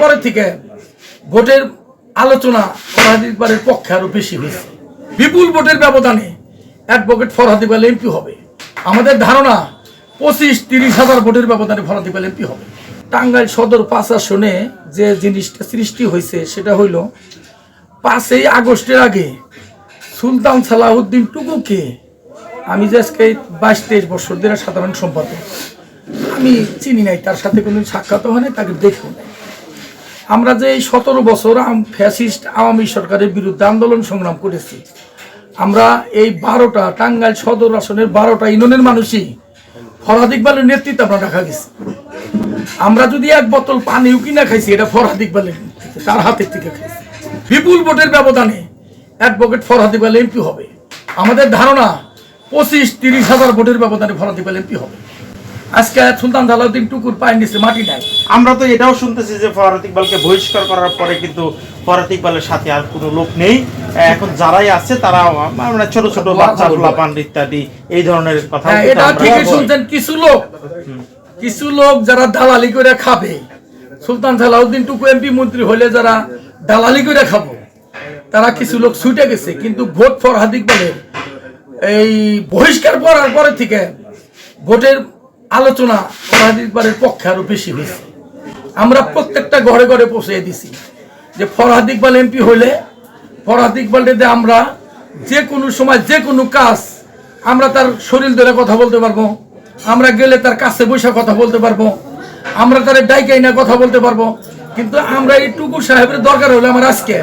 পরে থেকে ভোটের আলোচনা ফরহাদ ইকবালের পক্ষে আরও বেশি হয়েছে। বিপুল ভোটের ব্যবধানে অ্যাডভোকেট ফরহাদ ইকবাল এমপি হবে। আমাদের ধারণা, পঁচিশ তিরিশ হাজার ভোটের ব্যবধানে ফরহাদ ইকবাল এমপি হবে। টাঙ্গাইল সদর পাঁচ আসনে যে জিনিসটা সৃষ্টি হয়েছে, সেটা হইল পাঁচই আগস্টের আগে সুলতান সালাউদ্দিন টুকুকে আমি যে আজকে বাইশ তেইশ বছর ধরে সাধারণ সম্পাদক, আমি চিনি নাই, তার সাথে কোনো সাক্ষাৎ হয় নাই তাকে দেখেও নাই। আমরা যে এই সতেরো বছর ফ্যাসিস্ট আওয়ামী সরকারের বিরুদ্ধে আন্দোলন সংগ্রাম করেছি, আমরা এই বারোটা টাঙ্গাইল সদর আসনের বারোটা ইউনিয়নের মানুষই ফরহাদ ইকবালের নেতৃত্বে আমরা রাখা গেছি। আমরা যদি এক বোতল পানিও কিনা খাইছি, এটা ফরহাদ ইকবালের তার হাতের থেকে খাইছি। বিপুল ভোটের ব্যবধানে অ্যাডভোকেট ফরহাদ ইকবাল এমপি হবে। আমাদের ধারণা, পঁচিশ তিরিশ হাজার ভোটের ব্যবধানে ফরহাদ ইকবাল এমপি হবে। আজকে সুলতান জালাউদ্দিন টুকুর পায়ের নিচে মাটি নাই। আমরা তো এটাও শুনতেছি যে ফরাত ইকবালকে বহিষ্কার করার পরে কিন্তু ফরাত ইকবালের সাথে আর কোনো লোক নেই। এখন যারাই আছে তারা মানে ছোট ছোট বাচ্চা গোলাপান ইত্যাদি এই ধরনের কথা হ্যাঁ এটা ঠিকই শুনছেন কিছু লোক কিছু লোক যারা দালালি করে খাবে সুলতান জালাউদ্দিন টুকু এমপি মন্ত্রী হলে যারা দালালি করে খাব তারা কিছু লোক ছুটে গেছে কিন্তু ভোট ফর হাদিক বলে এই বহিষ্কার করার পরে থেকে ভোটের আলোচনা ফরহাদ ইকবালের পক্ষে আরও বেশি হয়েছে। আমরা প্রত্যেকটা ঘরে ঘরে পৌঁছে দিছি যে ফরহাদ ইকবাল এমপি হলে ফরহাদ আমরা যে কোনো সময়, যে কোনো কাজ, আমরা তার শরীর ধরে কথা বলতে পারব, আমরা গেলে তার কাছে বসে কথা বলতে পারব, আমরা তার ডাইকাই না কথা বলতে পারব। কিন্তু আমরা এই টুকু সাহেবের দরকার হলে আমার আজকে,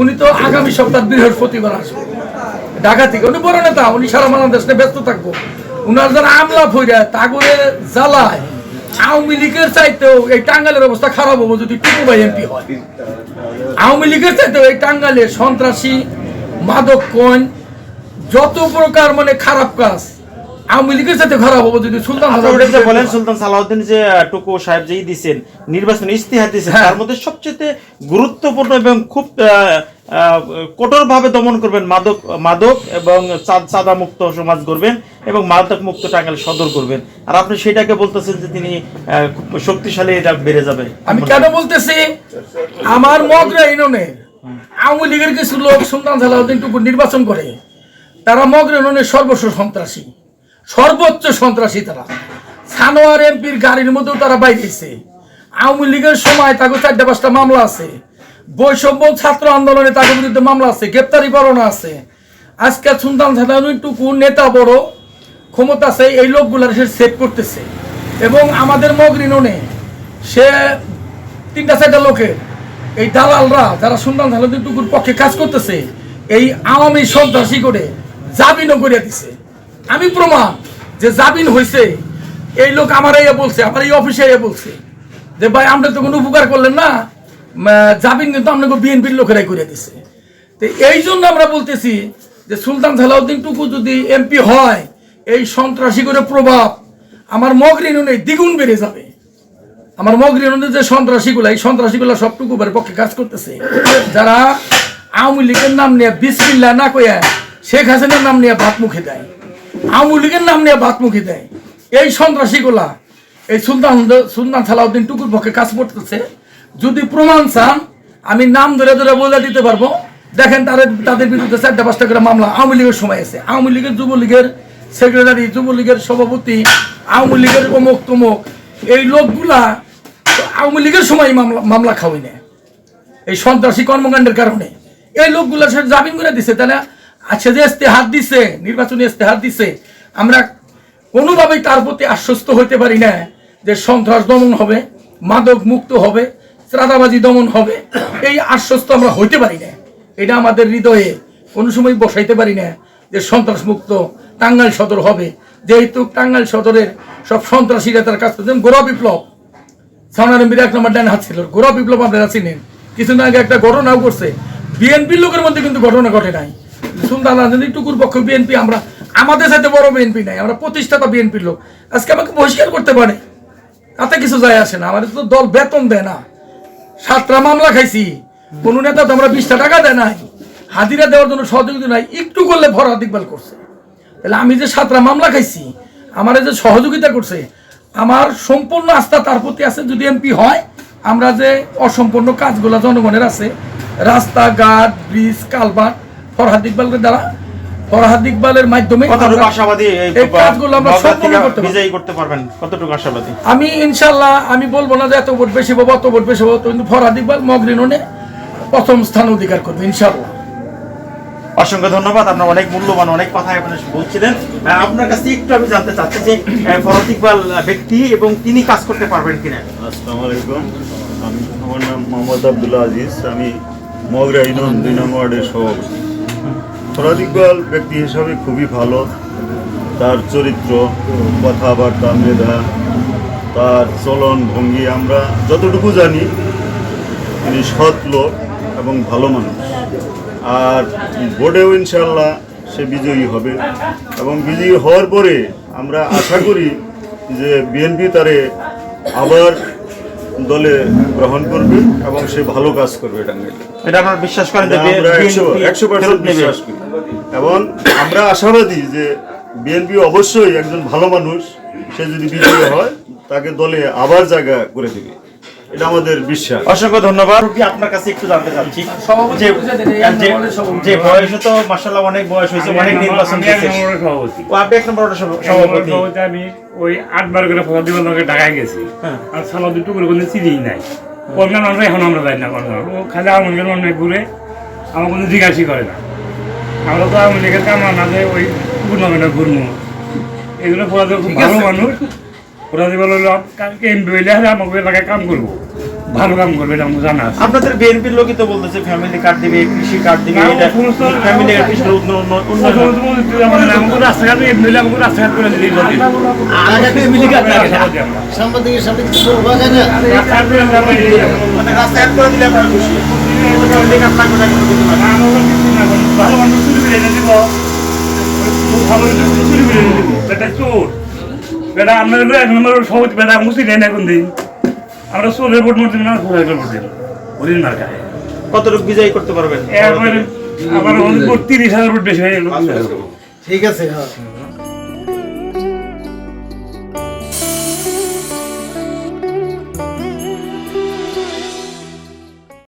উনি তো আগামী সপ্তাহ বৃহস্পতিবার আসবে। ঢাকা থেকে, উনি বড় নেতা, উনি সারা বাংলাদেশ ব্যস্ত থাকব। উনার যারা আমলা ফইরা তাগরে জ্বালায়। আওয়ামী লীগের চাইতেও এই টাঙ্গালের অবস্থা খারাপ হব যদি টুকু ভাই এমপি হয়। আওয়ামী লীগের চাইতেও এই টাঙ্গালের সন্ত্রাসী মাদক কন যত প্রকার মানে খারাপ কাজ আওয়ামী লীগের সাথে খারাপ হব যদি সুলতান বলেন সুলতান সালাউদ্দিন যে টুকু সাহেব যেই দিছেন নির্বাচন ইস্তিহার দিয়েছেন হ্যাঁ। তার মধ্যে সবচেয়ে গুরুত্বপূর্ণ এবং খুব কঠোর ভাবে দমন করবেন মাদক মাদক এবং চাঁদা মুক্ত সমাজ করবেন এবং মাদক মুক্ত টাঙ্গাইল সদর করবেন। আর আপনি সেটাকে বলতেছেন যে তিনি শক্তিশালী এটা বেড়ে যাবে। আমি কেন বলতেছি? আমার মগরা ইউনিয়নে আওয়ামী লীগের কিছু লোক সুলতান সালাউদ্দিন টুকু নির্বাচন করে তারা মগরা ইউনিয়নের সর্বস্ব সন্ত্রাসী। সর্বোচ্চ সন্ত্রাসী তারা। সানোয়ার এমপির গাড়ির মধ্যেও তারা বাইরেছে আওয়ামী লীগের সময় তাকে চারটা পাঁচটা মামলা আছে। বৈষম্য ছাত্র আন্দোলনে তাদের বিরুদ্ধে মামলা আছে গ্রেপ্তারি পরোয়ানা আছে। আজকে সুলতান সালাউদ্দিন টুকু নেতা বড় ক্ষমতা আছে, এই লোকগুলার সে সেভ করতেছে। এবং আমাদের মগরিননে সে তিনটা চারটা লোকের, এই দালালরা যারা সুলতান সালাউদ্দিন টুকুর পক্ষে কাজ করতেছে, এই আওয়ামী সন্ত্রাসী করে জামিনও করে দিছে। আমি প্রমাণ যে জামিন হয়েছে এই লোক আমার ইয়ে বলছে, আমার এই অফিসে ইয়ে বলছে যে, ভাই আমরা তো কোনো উপকার করলেন না। জামিন কিন্তু আপনাকে বিএনপির লোকেরাই করে দিছে। তো এই জন্য আমরা বলতেছি যে, সুলতান সালাউদ্দিন টুকু যদি এমপি হয় এই সন্ত্রাসী করে প্রভাব আমার মগরিন দ্বিগুণ বেড়ে যাবে। আমার মগরিন যে সন্ত্রাসীগুলো, এই সন্ত্রাসীগুলো সবটুকু পক্ষে কাজ করতেছে। যারা আওয়ামী লীগের নাম নিয়ে বিসমিল্লা না কইয়া শেখ হাসিনার নাম নিয়ে ভাত মুখে দেয়, আওয়ামী লীগের নাম নিয়ে ভাত মুখে দেয়, এই সন্ত্রাসীগুলা, এই সুলতান সুলতান সালাউদ্দিন টুকুর পক্ষে কাজ করতেছে। যদি প্রমাণ চান, আমি নাম ধরে ধরে বলে দিতে পারব। দেখেন তাদের তাদের বিরুদ্ধে চারটা পাঁচটা করে মামলা আওয়ামী লীগের সময় আছে। আওয়ামী লীগের যুবলীগের সেক্রেটারি যুবলীগের সভাপতি, আওয়ামী লীগের অমুক তমুক, এই লোকগুলা আওয়ামী লীগের সময় মামলা মামলা খাওয়াই নেয় এই সন্ত্রাসী কর্মকাণ্ডের কারণে। এই লোকগুলো সে জামিন করে দিছে, তাহলে আচ্ছা যে ইস্তেহার দিছে, নির্বাচনী ইস্তেহার দিছে, আমরা কোনোভাবেই তার প্রতি আশ্বস্ত হইতে পারি না যে সন্ত্রাস দমন হবে, মাদক মুক্ত হবে, চাঁদাবাজি দমন হবে। এই আশ্বস্ত আমরা হইতে পারি না। এটা আমাদের হৃদয়ে কোনো সময় বসাইতে পারি না। যে সন্ত্রাস মুক্ত টাঙ্গাইল সদর হবে। যেহেতু টাঙ্গাইল সদরের সব সন্ত্রাসীরা তার কাছ থেকে গোড়া বিপ্লব সাউনারের এক নম্বর ডান হাত ছিল, গোড়া বিপ্লব আপনারা চিনেন। কিছুদিন আগে একটা ঘটনাও করছে বিএনপির লোকের মধ্যে কিন্তু ঘটনা ঘটে নাই। সুলতান রাজনীতি টুকুর পক্ষে বিএনপি, আমরা, আমাদের সাথে বড় বিএনপি নাই, আমরা প্রতিষ্ঠাতা বিএনপির লোক। আজকে আমাকে বহিষ্কার করতে পারে। তাতে কিছু যায় আসে না। আমাদের তো দল বেতন দেয় না। সাতটা মামলা খাইছি। কোন নেতা তো আমরা বিশটা টাকা দেয় নাই। হাজিরা দেওয়ার জন্য সহযোগিতা নাই একটু করলে ফরহাদ ইকবাল করছে। তাহলে আমি যে সাতরা মামলা খাইছি আমার যে সহযোগিতা করছে আমার সম্পূর্ণ আস্থা তার প্রতি আছে যদি এমপি হয় আমরা যে অসম্পূর্ণ কাজগুলো জনগণের আছে রাস্তাঘাট ব্রিজ কালভার্ট ফরহাদ ইকবালের দ্বারা ফরহাদ ইকবালের মাধ্যমে কতটুকু আমরা- এই এই কাজগুলো আমরা সম্পূর্ণ করতে বিজয়ী করতে পারবেন? কতটুকু আশাবাদী? আমি ইনশাল্লাহ আমি বলব না যে এত ভোট বেশি পাবো অত ভোট বেশি পাবো কিন্তু ফরহাদ ইকবাল মগরিননে প্রথম স্থান অধিকার করবে ইনশাল্লাহ অসংখ্য ধন্যবাদ, আপনার অনেক মূল্যবান অনেক কথা আপনি বলছিলেন। আপনার কাছে একটু আমি জানতে চাচ্ছি যে ফরহাদ ইকবাল ব্যক্তি এবং তিনি কাজ করতে পারবেন কিনা? আসসালামু আলাইকুম। আমি আমার নাম মোহাম্মদ আব্দুল্লাহ আজিজ। আমি মগরা ইউনিয়ন দুই নম্বর ওয়ার্ডের সভাপতি। ইকবাল ব্যক্তি হিসাবে খুবই ভালো। তার চরিত্র, কথাবার্তা, মেধা, তার চলন ভঙ্গি আমরা যতটুকু জানি, তিনি সৎ লোক এবং ভালো মানুষ। আর বোর্ডেও ইনশাল্লাহ সে বিজয়ী হবে। এবং বিজয়ী হওয়ার পরে আমরা আশা করি যে বিএনপি তারে আবার দলে গ্রহণ করবে এবং সে ভালো কাজ করবে টাঙ্গাইলে এটা আপনার বিশ্বাস করেন যে একশো একশো ফেরত পার্সেন্ট বিশ্বাস করি। এবং আমরা আশাবাদী যে বিএনপি অবশ্যই একজন ভালো মানুষ সে যদি বিজয়ী হয় তাকে দলে আবার জায়গা করে দেবে। এটা আমাদের বিশ্বাস। অসংখ্য ধন্যবাদ। রুবি, আপনার কাছে একটু জানতে চাচ্ছি। যে বয়স তো মাসাল্লাহ অনেক বয়স হয়েছে অনেক নির্বাচন আমি। ও আপনি এক নম্বর সভাপতি। আমি ওই আটবার করে ফসল দিবার ঢাকায় গেছি। হ্যাঁ। আর সালা দুটো করে কোনো চিনিই নাই। কলকাতা মানুষ এখন আমরা যাই না কলকাতা ও খালি আওয়ামী লীগের মানুষ ঘুরে আমার কোনো জিজ্ঞাসি করে না। আমরা তো আওয়ামী লীগের কাম না যে ওই টুর্নামেন্টে ঘুরবো এগুলো ফোরা খুব ভালো মানুষ। দিব হলো কালকে এমপি হইলে আমাকে এলাকায় কাম করব ভালো কাম করবে এটা আমার জানা আছে। আপনাদের বিএনপির লোকই তো বলতেছে ফ্যামিলি কার্ড দিবে কৃষি কার্ড দিবে এটা সমস্ত- ফ্যামিলি কৃষি উন্নয়ন আমাকে রাস্তাঘাট এমপি হইলে আমাকে রাস্তাঘাট করে দিলেই হবে। আমরা সাংবাদিকের সামনে কিছু বলব রাস্তাঘাট করে আমরা দিলেই হবে। মানে রাস্তাঘাট করে দিলে আপনারা খুশি। কার্ড। ভালো মানুষ চুরি করে দিব। মানুষ চুরি। বেটা আমরা এক নম্বর সভাপতি বেটা মুসি নেই এখন দিন আমরা সোলের ভোট মরছি না সোলের ভোট দিন ওদিন মার্কায় কত কতটুকু বিজয় করতে পারবেন? এরপরে আমার তিরিশ হাজার ভোট বেশি হয়ে গেল। ঠিক আছে হ্যাঁ।